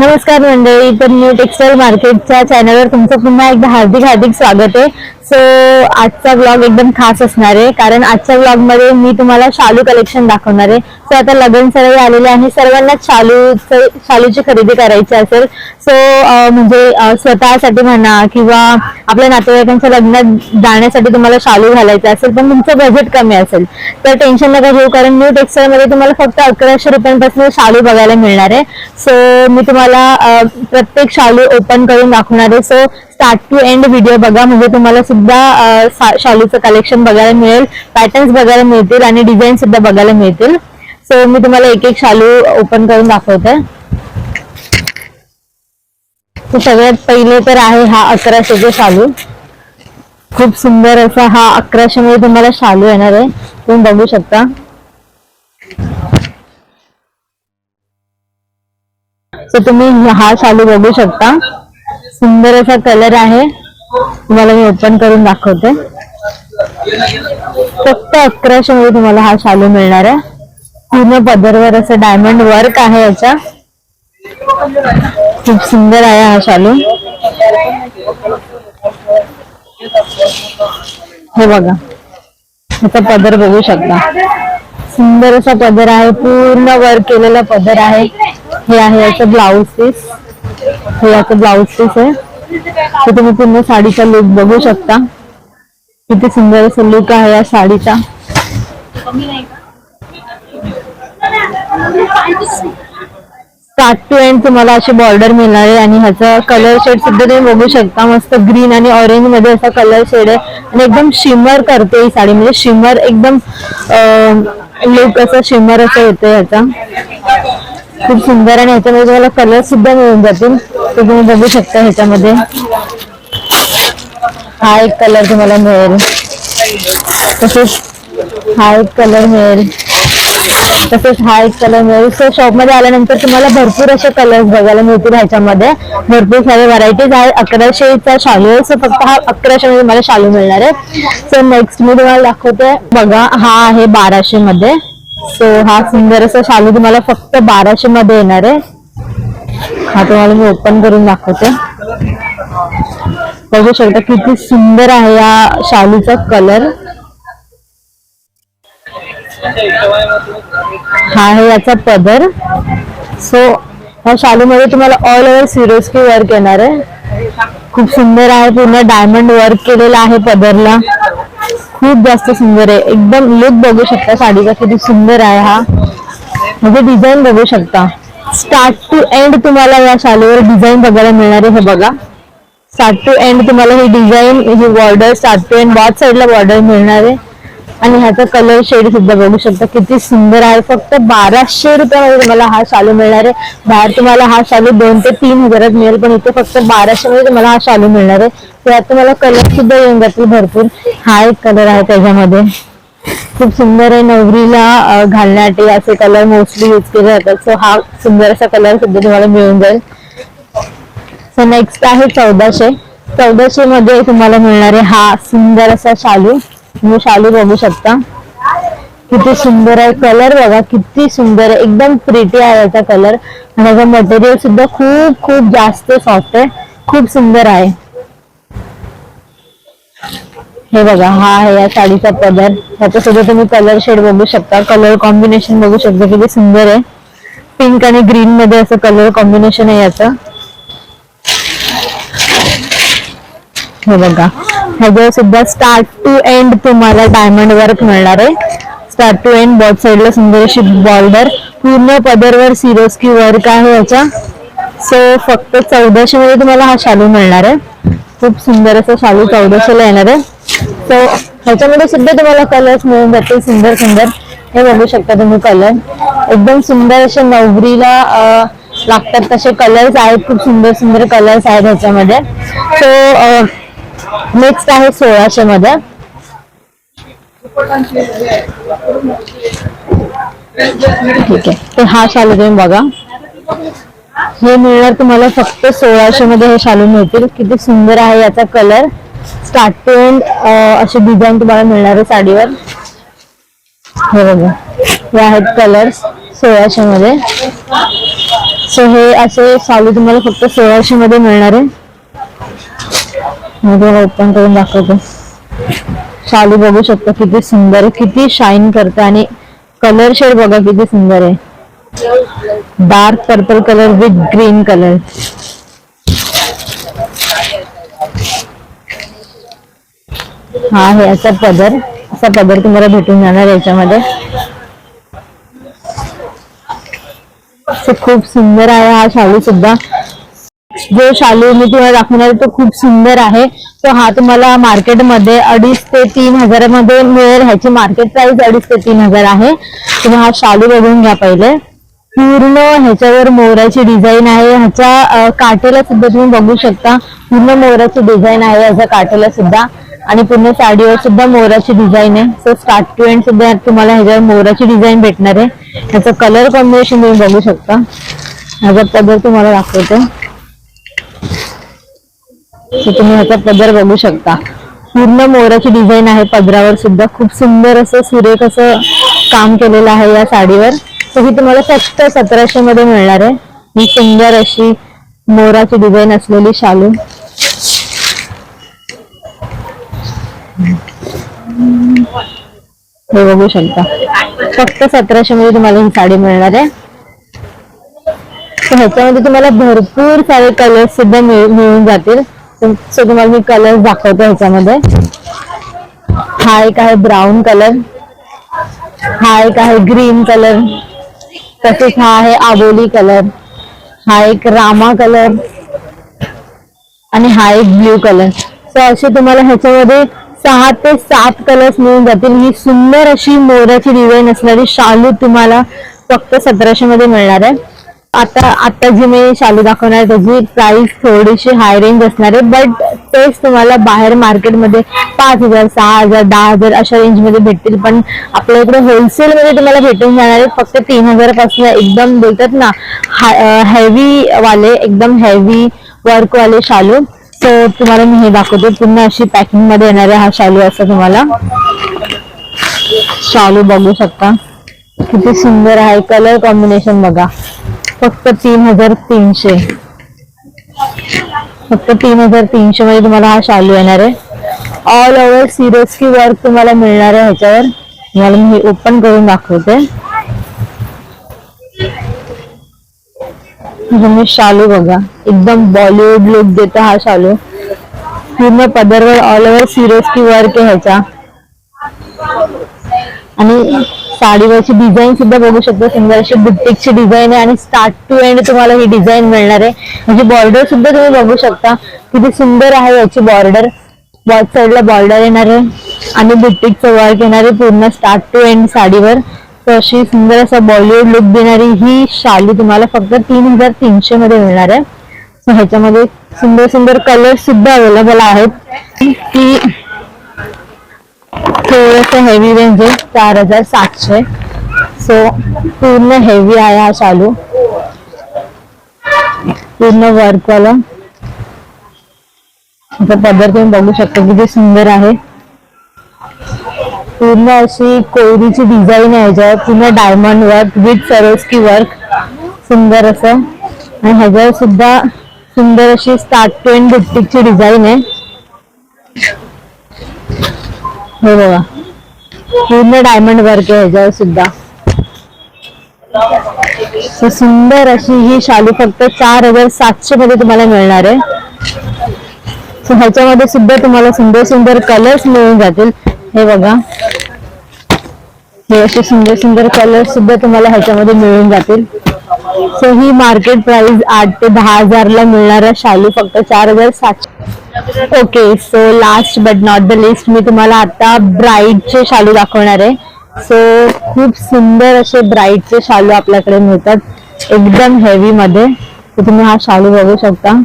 नमस्कार मंडळी तर न्यू टेक्सटाईल मार्केटच्या चॅनलवर तुमचं पुन्हा एकदा हार्दिक हार्दिक स्वागत आहे. सो आजचा ब्लॉग एकदम खास असणार आहे कारण आजच्या ब्लॉगमध्ये मी तुम्हाला शालू कलेक्शन दाखवणार आहे. सो आता लग्न सर्व आलेले आहे. सर्वांना शालू शालूची खरेदी करायची असेल. सो म्हणजे स्वतःसाठी म्हणा किंवा आपल्या नातेवाईकांच्या लग्नात जाण्यासाठी तुम्हाला शालू घालायचा असेल पण तुमचं बजेट कमी असेल तर टेन्शन नका घेऊ. कारण न्यू टेक्सटाईल मध्ये तुम्हाला फक्त अकराशे रुपयांपासून शालू बघायला मिळणार आहे. सो मी तुम्हाला प्रत्येक शालू ओपन करून दाखवणार आहे. So start to end video बघा. म्हणजे तुम्हाला सुद्धा शा- शालूचं कलेक्शन बघायला मिळेल. पॅटर्न्स बघायला मिळतील आणि डिझाईन सुद्धा बघायला मिळतील. सो मी तुम्हाला एक एक शालू ओपन करून दाखवते. तर सगळ्यात पहिले तर आहे हा अकराशेचे शालू. खूप सुंदर असा हा अकराशे मध्ये तुम्हाला शालू येणार आहे. तुम्ही बघू शकता. तर तुम्ही हा शालू बघू शकता. सुंदर असा कलर आहे. तुम्हाला मी ओपन करून दाखवते. फक्त अकराशे मध्ये तुम्हाला हा शालू मिळणार आहे. पूर्ण पदरवर असं डायमंड वर्क आहे याच्या. खूप सुंदर आहे हा शालू. हे बघा. याचा पदर बघू शकता. सुंदर असा पदर आहे पूर्ण वर्क केलेला पदर आहे. हे आहे याचं ब्लाऊज पीस हे याचं ब्लाऊज पीस आहे. तर तुम्ही पूर्ण साडीचा लुक बघू शकता. किती सुंदर असा लुक आहे या साडीचा. स्टार्ट टू एंड तुम्हाला अशी बॉर्डर मिळणार आहे आणि ह्याचा कलर शेड सुद्धा तुम्ही बघू शकता. मस्त ग्रीन आणि ऑरेंजमध्ये असा कलर शेड आहे. आणि एकदम शिमर करते ही साडी. म्हणजे शिमर एकदम लुक असं शिमर असं येतो ह्याचा. खूप सुंदर आणि ह्याच्यामध्ये तुम्हाला कलर सुद्धा मिळून जातील. ते तुम्ही बघू शकता ह्याच्यामध्ये. हा एक कलर तुम्हाला मिळेल. तसेच हा एक कलर मिळेल. तसेच हा एक कलर मिळेल. सो शॉपमध्ये आल्यानंतर तुम्हाला भरपूर असे कलर्स बघायला मिळतील ह्याच्यामध्ये. भरपूर सारे व्हरायटीज आहेत. अकराशेचा शालू आहे. सो फक्त हा अकराशे मध्ये मला शालू मिळणार आहे. सो नेक्स्ट मी तुम्हाला दाखवते. बघा हा आहे बाराशे मध्ये. सो हा सुंदर असा शालू तुम्हाला फक्त बाराशे मध्ये येणार आहे. हा तुम्हाला मी ओपन करून दाखवते. बघू शकता किती सुंदर आहे या शालूचा कलर हा आहे याचा पदर. सो ह्या शालूमध्ये तुम्हाला ऑल ओव्हर सिरोस्की वर्क येणार आहे. खूप सुंदर आहे पूर्ण डायमंड वर्क केलेला आहे पदरला. खूप जास्त सुंदर आहे. एकदम लुक बघू शकता साडीचा किती सुंदर आहे हा. म्हणजे डिझाईन बघू शकता. स्टार्ट टू एंड तुम्हाला या शालूवर डिझाईन बघायला मिळणार आहे हे बघा. स्टार्ट टू एंड तुम्हाला ही design he border start to end both साईडला बॉर्डर मिळणार आहे. आणि ह्याचा कलर शेड सुद्धा बघू शकता. किती सुंदर आहे. फक्त बाराशे रुपयामध्ये तुम्हाला हा शालू मिळणार आहे. बाहेर तुम्हाला हा शालू दोन ते तीन हजारात मिळेल पण इथे फक्त बाराशे मध्ये तुम्हाला हा शालू मिळणार आहे. त्यात तुम्हाला कलर सुद्धा येऊन जातील भरपूर. हा एक कलर आहे त्याच्यामध्ये. खूप सुंदर आहे. नवरीला घालण्यासाठी असे कलर मोस्टली यूज केले जातात. सो हा सुंदर असा कलर सुद्धा तुम्हाला मिळून जाईल. सो नेक्स्ट आहे चौदाशे. चौदाशे मध्ये तुम्हाला मिळणार आहे हा सुंदर असा शालू. तुम्ही शालू बघू शकता. किती सुंदर आहे कलर बघा किती सुंदर आहे. एकदम प्रिटी आहे याचा कलर आणि मटेरियल सुद्धा खूप खूप जास्त सॉफ्ट आहे. खूप सुंदर आहे. हे बघा हा आहे या साडीचा पदर. ह्याच्या सुद्धा तुम्ही कलर शेड बघू शकता. कलर कॉम्बिनेशन बघू शकता किती सुंदर आहे. पिंक आणि ग्रीन मध्ये असं कलर कॉम्बिनेशन आहे याचं. हे बघा. ह्याच्यावर सुद्धा स्टार्ट टू एंड तुम्हाला डायमंड वर्क मिळणार आहे. स्टार्ट टू एंड बॉट साईडला सुंदर अशी बॉर्डर पूर्ण पदरवर सिरोस्की वर्क आहे याच्या सो फक्त चौदाशे मध्ये तुम्हाला हा शालू मिळणार आहे. खूप सुंदर असं शालू चौदाशेला येणार आहे. सो ह्याच्यामध्ये सुद्धा तुम्हाला कलर्स मिळून जातील सुंदर सुंदर. हे बघू शकता तुम्ही कलर एकदम सुंदर असे नवरीला लागतात तसे कलर्स आहेत. खूप सुंदर सुंदर कलर्स आहेत ह्याच्यामध्ये. सो नेक्स्ट आहे सोळाशे मध्ये ठीक आहे. तर हा शालू तुम्ही बघा. हे मिळणार तुम्हाला फक्त सोळाशे मध्ये हे शालू मिळतील. किती सुंदर आहे याचा colour start to end design तुम्हाला मिळणार आहे साडीवर. हे बघा. हे आहेत कलर्स सोळाशे मध्ये सो हे असे शालू तुम्हाला फक्त सोळाशे मध्ये मिळणार आहे. मी तुला ओपन करून दाखवते. शाली बघू शकता किती सुंदर आहे किती शाईन करते आणि कलर शेड बघा किती सुंदर आहे. Dark purple colour with green colour हा आहे असा पदर असा पदर तुम्हाला भेटून जाणार याच्यामध्ये. खूप सुंदर आहे हा शाली सुद्धा. जो शालू मी तुम्हाला दाखवणार आहे तो खूप सुंदर आहे. तो हा तुम्हाला मार्केटमध्ये अडीच ते तीन हजारामध्ये मिळेल. ह्याची मार्केट प्राइस अडीच ते तीन हजार आहे. तुम्ही हा शालू बघून घ्या पहिले. पूर्ण ह्याच्यावर मोराची डिझाईन आहे. ह्याच्या काटेला काठेला सुद्धा तुम्ही बघू शकता. पूर्ण मोराची डिझाईन आहे ह्याच्या काठेला सुद्धा. आणि पूर्ण साडीवर सुद्धा मोराची डिझाईन आहे. सो स्टार्ट टू एंड सुद्धा तुम्हाला ह्याच्यावर मोराची डिझाईन भेटणार आहे. ह्याचं कलर कॉम्बिनेशन तुम्ही बघू शकता. ह्याचा पदर तुम्हाला दाखवते. सो तुम्ही ह्याचा पदर बघू शकता. पूर्ण मोराची डिझाईन आहे पदरावर सुद्धा. खूप सुंदर असं सुरेख असं काम केलेलं आहे या साडीवर. तर ही तुम्हाला फक्त सतराशे मध्ये मिळणार आहे. ही सुंदर अशी मोराची डिझाईन असलेली शालू. हे बघू शकता. फक्त सतराशे मध्ये तुम्हाला ही साडी मिळणार आहे. तर ह्याच्यामध्ये तुम्हाला भरपूर सारे कलर्स सुद्धा मिळून जातील. सो तुम्हाला मी कलर दाखवते ह्याच्यामध्ये. हा एक आहे ब्राऊन कलर हा एक आहे ग्रीन कलर तसेच हा आहे आबोली कलर हा एक रामा कलर आणि हा एक ब्ल्यू कलर सो असे तुम्हाला ह्याच्यामध्ये सहा ते सात कलर्स मिळून जातील. ही सुंदर अशी मोराची डिझाईन असणारी शालू तुम्हाला फक्त सतराशे मध्ये मिळणार आहे. आता आता जी मी शालू दाखवणार त्याची प्राइस थोडीशी हाय रेंज असणार आहे बट तेच तुम्हाला बाहेर मार्केटमध्ये पाच हजार सहा हजार दहा हजार अशा रेंजमध्ये भेटतील. पण आपल्या इकडे होलसेल मध्ये तुम्हाला भेटून जाणार आहे फक्त तीन हजारपासून एकदम बोलतात ना हेवी वाले एकदम हेवी वर्क वाले शालू. सो तुम्हाला मी हे दाखवते पूर्ण अशी पॅकिंगमध्ये येणार आहे हा शालू असा तुम्हाला. शालू बघू शकता. किती सुंदर आहे कलर कॉम्बिनेशन बघा. फक्त तीन हजार तीनशे. फक्त तीन हजार तीनशे मध्ये तुम्हाला हा शालू येणार आहे. ऑल ओव्हर सिरोस्की वर्क तुम्हाला मिळणार आहे ह्याच्यावर. तुम्हाला मी हे ओपन करून दाखवते. तुम्ही शालू बघा. एकदम बॉलिवूड लुक देतो हा शालू. पूर्ण पदरवर ऑल ओव्हर सिरोस्की वर्क आहे ह्याचा. आणि साडीवरची डिझाईन सुद्धा बघू शकता. सुंदर अशी बुट्टिकची डिझाईन आहे आणि स्टार्ट टू एंड तुम्हाला ही डिझाईन मिळणार आहे. म्हणजे बॉर्डर सुद्धा तुम्ही बघू शकता. किती सुंदर आहे याची बॉर्डर बॉट साईडला बॉर्डर येणार आहे आणि बुटीकचं वर्क येणार आहे पूर्ण स्टार्ट टू एंड साडीवर. तर अशी सुंदर असा बॉलिवूड लुक देणारी ही शाली तुम्हाला फक्त तीन हजार तीनशे मध्ये मिळणार आहे. ह्याच्यामध्ये सुंदर सुंदर कलर सुद्धा अवेलेबल आहेत. की थोडस हेवी रेंज आहे चार हजार सातशे. सो पूर्ण हेवी आहे हा शालू. पूर्ण वर्क वाला. पदर तुम्ही बघू शकता किती सुंदर आहे. पूर्ण अशी कोयरीची डिझाईन आहे ज्या पूर्ण diamond work with Swarovski work सुंदर असं. आणि ह्याच्यावर सुद्धा सुंदर अशी स्टार्ट टू एंड बुट्टिकची डिझाईन आहे. हे बघा. पूर्ण डायमंड वर्क आहे ह्याच्यावर सुद्धा. सुंदर अशी ही शाली फक्त चार हजार सातशे मध्ये तुम्हाला मिळणार आहे. ह्याच्यामध्ये सुद्धा तुम्हाला सुंदर सुंदर कलर्स मिळून जातील. हे बघा. हे असे सुंदर सुंदर कलर सुद्धा तुम्हाला ह्याच्यामध्ये मिळून जातील. सो ही मार्केट प्राइस आठ ते दहा हजारला मिळणारा शालू फक्त चार हजार सातशे. Okay so last but not the list मी तुम्हाला आता ब्राईडचे शालू दाखवणार आहे. सो खूप सुंदर असे ब्राईडचे शालू आपल्याकडे मिळतात. एकदम हेवी मध्ये. तर तुम्ही हा शालू बघू शकता.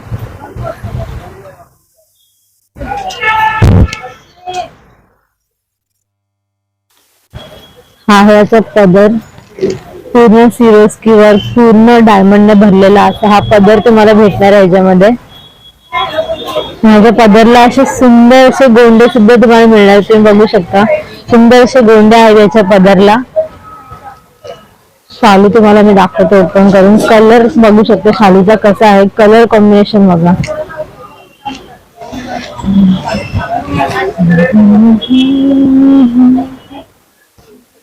हा हे असं पदर. पूर्ण सिरोस किंवा पूर्ण डायमंड ने भरलेला असा हा पदर तुम्हाला भेटणार आहे याच्यामध्ये. माझ्या पदरला असे सुंदर असे गोंडे सुद्धा तुम्हाला मिळणार तुम्ही बघू शकता. सुंदर असे गोंडे आहेत याच्या पदरला. साली तुम्हाला मी दाखवते ओपन करून. कलर बघू शकते शालूचा कसा आहे. कलर कॉम्बिनेशन बघा.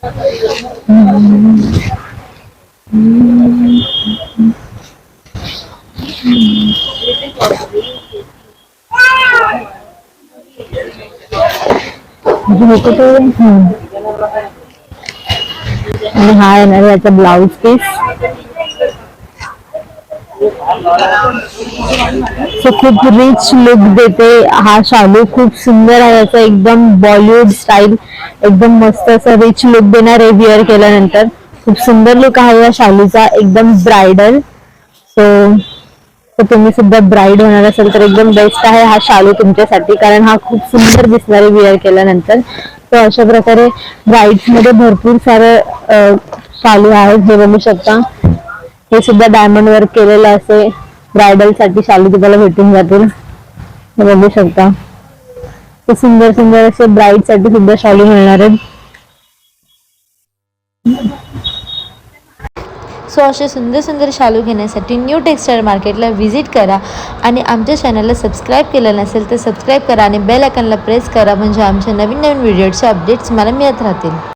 झोपत आणि हा येणार याचा ब्लाउज पीस सो खूप रिच लुक देते. हा शालू खूप सुंदर आहे. याचा एकदम बॉलिवूड स्टाईल एकदम मस्त असा रिच लुक देणार आहे विअर केल्यानंतर. खूप सुंदर लुक आहे या शालूचा एकदम ब्रायडल सो तर तुम्ही सुद्धा ब्राईड होणार असेल तर एकदम बेस्ट आहे हा शालू तुमच्यासाठी कारण हा खूप सुंदर दिसणारे विअर केल्यानंतर. तर अशा प्रकारे ब्राईड्समध्ये भरपूर सारे शालू आहेत हे बघू शकता. हे सुद्धा डायमंड वर्क केलेलं असे ब्रायडलसाठी शालू तुम्हाला भेटून जातील. हे बघू शकता. ते सुंदर सुंदर असे ब्राईडसाठी सुद्धा शालू मिळणार आहेत. सो असे सुंदर सुंदर शालू घेण्यासाठी न्यू टेक्सटाईल मार्केटला व्हिजिट करा. आणि आमच्या चॅनलला सबस्क्राईब केलं नसेल तर सबस्क्राईब करा आणि बेल आयकनला प्रेस करा. म्हणजे आमच्या नवीन नवीन व्हिडिओचे अपडेट्स मला मिळत राहतील.